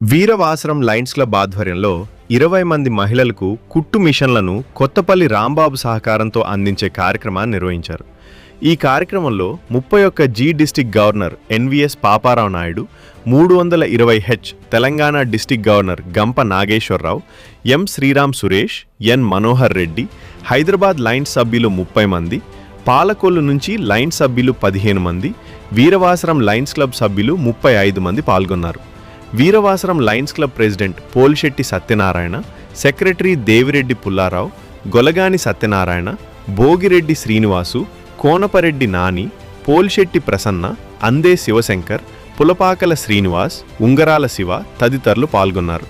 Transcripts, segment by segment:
Veeravasaram lines club ఆధ్వర్యంలో ఇరవై మంది మహిళలకు కుట్టు మిషన్లను కొత్తపల్లి రాంబాబు సహకారంతో అందించే కార్యక్రమాన్ని నిర్వహించారు. ఈ కార్యక్రమంలో ముప్పై ఒక్క G district governor NVS Paparao Naidu మూడు వందల ఇరవై H Telangana district governor Gampa Nageswararao M Sriram Suresh N Manohar Reddy Hyderabad lions సభ్యులు ముప్పై మంది పాలకొల్లు నుంచి లైన్స్ సభ్యులు పదిహేను మంది వీరవాసరం లైన్స్ క్లబ్ సభ్యులు ముప్పై ఐదు మంది పాల్గొన్నారు. Veeravasaram lions club president Polisetti Satyanarayana secretary Devireddy Pullarao Golagani Satyanarayana Bhogireddy Srinivasu Konapareddy Nani Polisetti Prasanna Ande Sivashankar పులపాకల Srinivas ఉంగరాల శివ తదితరులు పాల్గొన్నారు.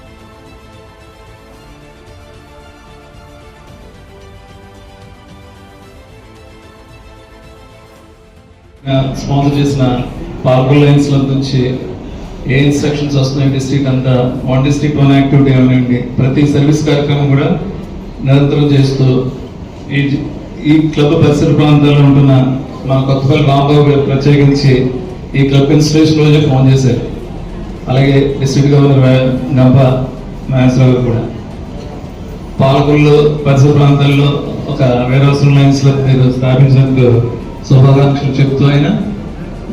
స్పాన్సర్ చేసిన పార్కుల్ లైన్స్ నుంచి ఏ ఇన్స్ట్రక్షన్స్ వస్తున్నాయి డిస్ట్రిక్ట్ అంతా? వన్ డిస్ట్రిక్ట్ వన్ యాక్టివిటీ అవనండి ప్రతి సర్వీస్ కార్యక్రమం కూడా నిరంతరం చేస్తూ ఈ ఈ క్లబ్ పరిసర ప్రాంతాల్లో ఉంటున్న మన కొత్తపల్లి రాంబాబు గారు ప్రత్యేకించి ఈ క్లబ్ ఇన్స్టిట్యూషన్ రోజే ఫోన్ చేశారు. అలాగే డిస్ట్రిక్ట్ గవర్నర్ గంప మహేశ్వరరావు గారు కూడా. పాలకుల్లో పరిసర ప్రాంతాల్లో ఒక వేరే లైన్స్లో మీరు స్థాపించినందుకు శుభాకాంక్షలు చెప్తూ అయినా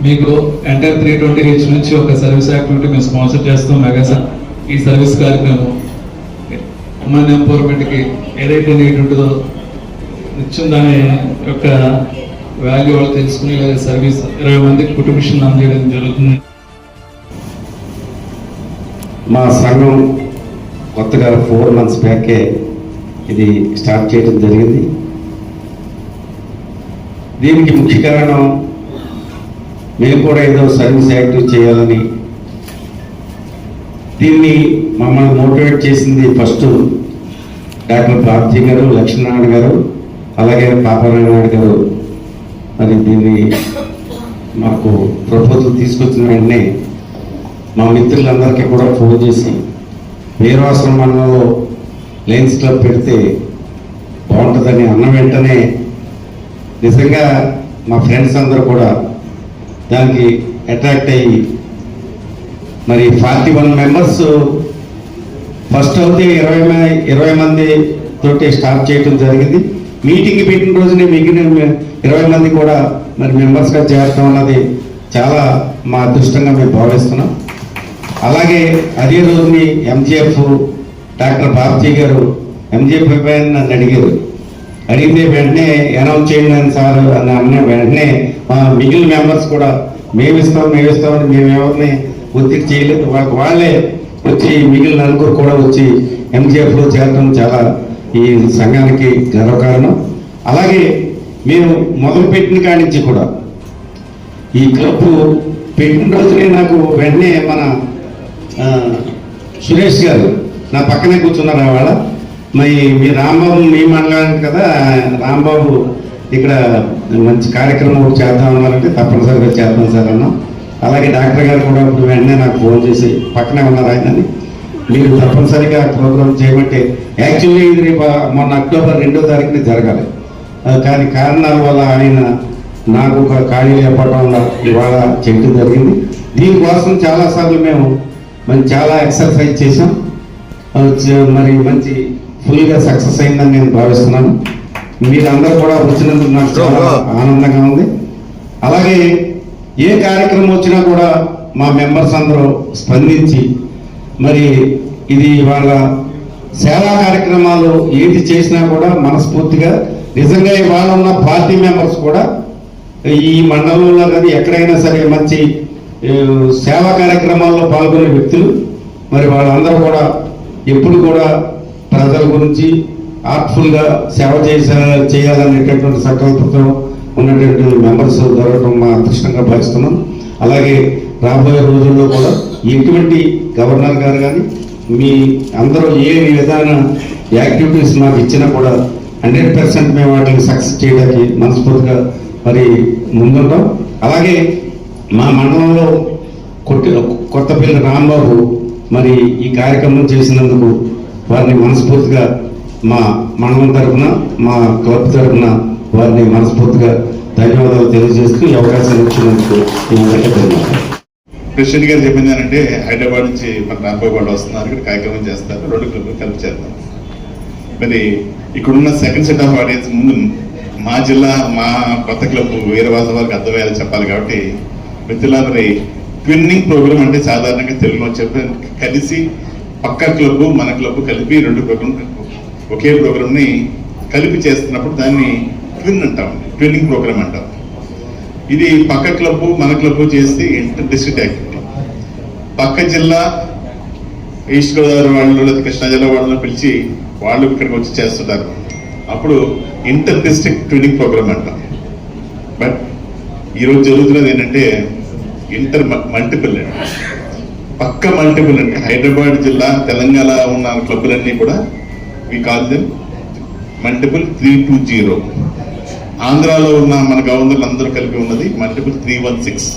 మీకు ఎంటర్ త్రీ ట్వంటీ హెచ్ నుంచి ఒక సర్వీస్ యాక్టివిటీ మేము స్పాన్సర్ చేస్తాం మెగా ఈ సర్వీస్ కార్యక్రమం ఉమెన్ ఎంపవర్మెంట్కి ఏదైతే నీడ్ ఉంటుందో నిత్యం దాని యొక్క వాల్యూ వాళ్ళు తెలుసుకునే సర్వీస్ ఇరవై మందికి కుటుంబిషన్ అందజేయడం జరుగుతుంది. మా సంఘం కొత్తగా ఫోర్ మంత్స్ బ్యాకే ఇది స్టార్ట్ చేయడం జరిగింది. దీనికి ముఖ్య కారణం మేము కూడా ఏదో సర్వీస్ యాక్టివ్ చేయాలని. దీన్ని మమ్మల్ని మోటివేట్ చేసింది ఫస్ట్ డాక్టర్ పార్థి గారు లక్ష్మీనారాయణ గారు అలాగే పాపనారాయణ గారు. మరి దీన్ని మాకు ప్రపోజల్ తీసుకొచ్చిన వెంటనే మా మిత్రులందరికీ కూడా ఫోన్ చేసి వీరవాసరం మండలంలో లయన్స్ క్లబ్ పెడితే బాగుంటుందని అన్న వెంటనే నిజంగా మా ఫ్రెండ్స్ అందరూ కూడా దానికి అట్రాక్ట్ అయ్యి మరి ఫార్టీ వన్ మెంబర్స్ ఫస్ట్ అయితే ఇరవై ఇరవై మంది తోటి స్టార్ట్ చేయడం జరిగింది. మీటింగ్ పెట్టిన రోజునే మిగిలిన ఇరవై మంది కూడా మరి మెంబర్స్గా చేరడం అన్నది చాలా మా అదృష్టంగా మేము భావిస్తున్నాం. అలాగే అదే రోజుని ఎంజిఎఫ్ డాక్టర్ బాబ్జీ గారు ఎంజిఎఫ్ అయిపోయిన నన్ను అడిగారు. అడిగితే వెంటనే అనౌన్స్ చేయండి సార్ అని అన్న వెంటనే మా మిగిలిన మెంబర్స్ కూడా మేము ఇస్తాం మేము ఇస్తామని మేము ఎవరిని ఒత్తిడి చేయలేదు. వాళ్ళకి వాళ్ళే వచ్చి మిగిలిన నలుగురు కూడా వచ్చి ఎంజిఎఫ్లో చేరడం చాలా ఈ సంఘానికి గర్వకారణం అలాగే మేము మొదలుపెట్టిన కాడి నుంచి కూడా ఈ క్లబ్ పెట్టిన రోజునే నాకు వెంటనే మన సురేష్ గారు నా పక్కనే కూర్చున్నారు ఆవాళ మరి మీ రాంబాబు మీ మండలానికి కదా రాంబాబు ఇక్కడ మంచి కార్యక్రమం ఒకటి చేద్దాం అన్నారంటే తప్పనిసరిగా చేద్దాం సార్ అన్నాం. అలాగే డాక్టర్ గారు కూడా ఇప్పుడు వెంటనే నాకు ఫోన్ చేసి పక్కనే ఉన్నారు ఆయనని. మీరు తప్పనిసరిగా ప్రోగ్రామ్ చేయమంటే యాక్చువల్లీ ఇది రేపు మొన్న అక్టోబర్ రెండో తారీఖున జరగాలి. కానీ కారణాల వల్ల ఆయన నాకు ఒక ఖాళీ లేకపోవడం వల్ల ఇవాళ చేయడం జరిగింది. దీనికోసం చాలాసార్లు మేము మరి చాలా ఎక్సర్సైజ్ చేసాం మరి మంచి ఫుల్గా సక్సెస్ అయిందని నేను భావిస్తున్నాను. మీరందరూ కూడా వచ్చినందుకు నాకు చాలా ఆనందంగా ఉంది. అలాగే ఏ కార్యక్రమం వచ్చినా కూడా మా మెంబర్స్ అందరూ స్పందించి మరి ఇది వాళ్ళ సేవా కార్యక్రమాలు ఏది చేసినా కూడా మనస్ఫూర్తిగా నిజంగా ఇవాళ ఉన్న పార్టీ మెంబర్స్ కూడా ఈ మండలంలో కానీ ఎక్కడైనా సరే మంచి సేవా కార్యక్రమాల్లో పాల్గొనే వ్యక్తులు మరి వాళ్ళందరూ కూడా ఎప్పుడు కూడా ప్రజల గురించి ఆర్ట్ఫుల్గా సేవ చేసే చేయాలనేటటువంటి సంకల్పంతో ఉన్నటువంటి మెంబర్స్ దొరకడం మా అదృష్టంగా భావిస్తున్నాం. అలాగే రాబోయే రోజుల్లో కూడా ఎటువంటి గవర్నర్ గారు కానీ మీ అందరూ ఏ విధాన యాక్టివిటీస్ మాకు ఇచ్చినా కూడా హండ్రెడ్ పర్సెంట్ మేము వాటిని సక్సెస్ చేయడానికి మనస్ఫూర్తిగా మరి ముందుంటాం. అలాగే మా మండలంలో కొట్టి కొత్తపల్లి రాంబాబు మరి ఈ కార్యక్రమం చేసినందుకు వారిని మనస్ఫూర్తిగా మా మండలం తరఫున మా క్లబ్ తరఫున వారిని మనస్ఫూర్తిగా ధన్యవాదాలు తెలియజేస్తూ ఈ అవకాశం ఇచ్చినందుకు మీ అందరికీ గారు చెప్పింది హైదరాబాద్ నుంచి మన రాంబాబు వాళ్ళు వస్తున్నారు ఇక్కడ కార్యక్రమం చేస్తారు రెండు క్లబ్లు కలిపి చేద్దాం. మరి ఇక్కడున్న సెకండ్ సెట్ ఆఫ్ ఆడియన్స్ ముందు మా జిల్లా మా కొత్త క్లబ్ వీరవాస వారికి అర్థమయ్యేలా చెప్పాలి కాబట్టి మిత్రుల మరి ట్విన్నింగ్ ప్రోగ్రామ్ అంటే సాధారణంగా తెలుగులో చెప్పి కలిసి పక్క క్లబ్ మన క్లబ్ కలిపి రెండు ప్రోగ్రామ్ ఒకే ప్రోగ్రామ్ని కలిపి చేస్తున్నప్పుడు దాన్ని ట్విన్ అంటాం. ట్విన్నింగ్ ప్రోగ్రామ్ అంటాం. ఇది పక్క క్లబ్ మన క్లబ్ చేస్తే ఇంటర్ డిస్ట్రిక్ట్ యాక్టివిటీ. పక్క జిల్లా ఈస్ట్ గోదావరి వాళ్ళు లేదా కృష్ణా జిల్లా వాళ్ళని పిలిచి వాళ్ళు ఇక్కడికి వచ్చి చేస్తుంటారు. అప్పుడు ఇంటర్ డిస్ట్రిక్ట్ ట్విన్నింగ్ ప్రోగ్రామ్ అంటాం. బట్ ఈరోజు జరుగుతున్నది ఏంటంటే ఇంటర్ మల్టిపుల్ అండి. పక్క మల్టిపుల్ అండి. హైదరాబాద్ జిల్లా తెలంగాణ ఉన్న క్లబ్బులన్నీ కూడా మీ call them multiple three two zero ఆంధ్రాలో ఉన్న మన గవర్నర్లు అందరూ కలిపి ఉన్నది multiple three one six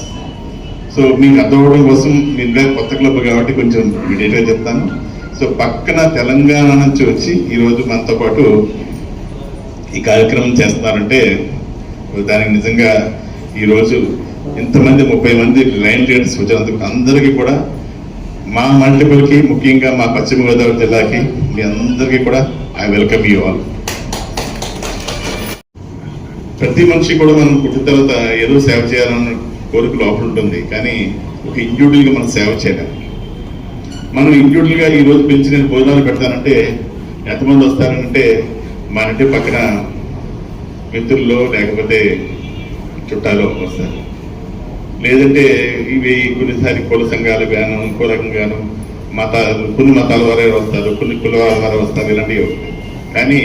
so మీకు అర్థం అవ్వడం కోసం మీరు ఇంకా కొత్త క్లబ్ కాబట్టి కొంచెం డీటెయిల్గా చెప్తాను. సో పక్కన తెలంగాణ నుంచి వచ్చి ఈరోజు మనతో పాటు ఈ కార్యక్రమం చేస్తున్నారంటే దానికి నిజంగా ఈరోజు ఇంతమంది ముప్పై మంది లైన్ లీడర్స్ వచ్చినందుకు అందరికీ కూడా మా మల్టిపుల్కి ముఖ్యంగా మా పశ్చిమ గోదావరి జిల్లాకి మీ అందరికీ కూడా ఐ వెల్కమ్ యూ ఆల్ ప్రతి మనిషి కూడా మనం పుట్టిన తర్వాత ఏదో సేవ చేయాలన్న కోరిక లోపల ఉంటుంది. కానీ ఒక ఇండివిజువల్గా మనం సేవ చేయలేం. మనం ఇండివిజువల్గా ఈ రోజు పెంచి నేను భోజనాలు పెడతానంటే ఎంతమంది వస్తారంటే మా ఇంటి పక్కన మిత్రుల్లో లేకపోతే చుట్టాలు వస్తారు. లేదంటే ఇవి కొన్నిసారి కుల సంఘాలు గాను ఇంకో రకంగాను మతాలు కొన్ని మతాల వారే వస్తారు కొన్ని కులవాల వారే వస్తారు ఇలాంటివి వస్తాయి. కానీ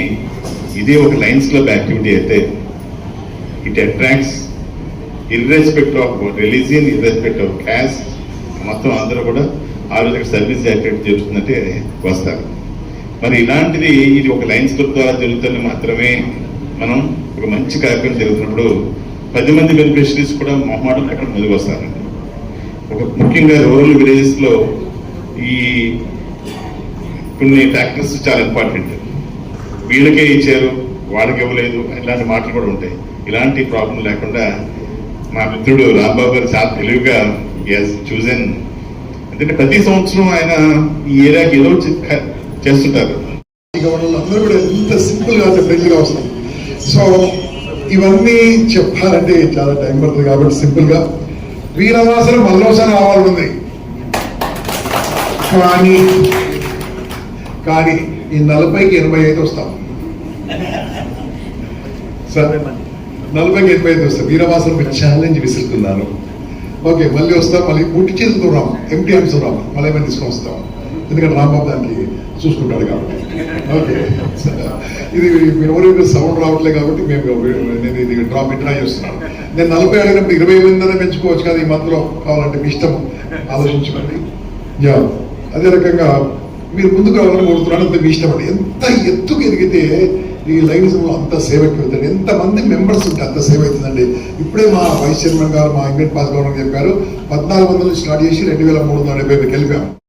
ఇది ఒక లైన్స్ క్లబ్ యాక్టివిటీ అయితే it attracts irrespective of religion irrespective of caste మొత్తం అందరూ కూడా ఆ రోజు సర్వీస్ యాక్టివిటీ జరుగుతుందంటే వస్తారు మరి ఇలాంటిది ఇది ఒక లైన్స్ క్లబ్ ద్వారా జరుగుతుంది మాత్రమే మనం ఒక మంచి కార్యక్రమం జరుగుతున్నప్పుడు పది మంది బెనిఫిషరీస్ కూడా మొహమాటం ఎక్కడ ముందుకు వస్తారండి ఒక ముఖ్యంగా రూరల్ విలేజెస్లో ఈ కొన్ని ఫ్యాక్టర్స్ చాలా ఇంపార్టెంట్ వీళ్ళకే ఇచ్చారు వాళ్ళకి ఇవ్వలేదు ఇలాంటి మాటలు కూడా ఉంటాయి. ఇలాంటి ప్రాబ్లం లేకుండా మా మిత్రుడు రాంబాబు గారు చాలా తెలివిగా చూజన్ ఎందుకంటే ప్రతి సంవత్సరం ఆయన ఈ ఏరియాకి ఏదో చేస్తుంటారు. అందరూ కూడా ఎంత సింపుల్గా గా వస్తాం సో ఇవన్నీ చెప్పాలంటే చాలా టైం పడుతుంది కాబట్టి సింపుల్గా వీరవాసన మల్లోసన రావాలని ఉంది కానీ కానీ ఈ నలభైకి ఎనభై ఐదు వస్తాం సరే నలభైకి ఎనభై ఐదు వస్తాం వీరవాసన మీరు ఛాలెంజ్ విసురుతున్నాను ఓకే మళ్ళీ వస్తాం మళ్ళీ ముట్టి చేతులతో రాము ఎంటీ అంశం రాము మళ్ళీ ఏమైనా తీసుకొని వస్తాం ఎందుకంటే రాంబాబు దానికి చూసుకుంటాడు కాబట్టి. ఓకే. ఇది మీరు ఎవరు సౌండ్ రావట్లేదు కాబట్టి మేము నేను ఇది డ్రా విత్డ్రా చేస్తున్నాను. నేను నలభై అడిగినప్పుడు ఇరవై ఎనిమిది పెంచుకోవచ్చు కదా ఈ మంత్లో కావాలంటే మీ ఇష్టం. ఆలోచించుకోండి. యా. అదే రకంగా మీరు ముందుకు రావాలని కోరుతున్నాను. అంత మీ ఇష్టం అండి. ఎంత ఎత్తుకు ఎదిగితే ఈ లైనిజంలో అంత సేవ ఎక్కువ ఎంతమంది మెంబర్స్ ఉంటే అంత సేవ అవుతుందండి. ఇప్పుడే మా వైస్ చైర్మన్ గారు మా ఇంగ్రెడ్ పాస్ గవర్నర్ చెప్పారు పద్నాలుగు వందలు స్టార్ట్ చేసి రెండు వేల మూడు వందల డెబ్బై కలిపాము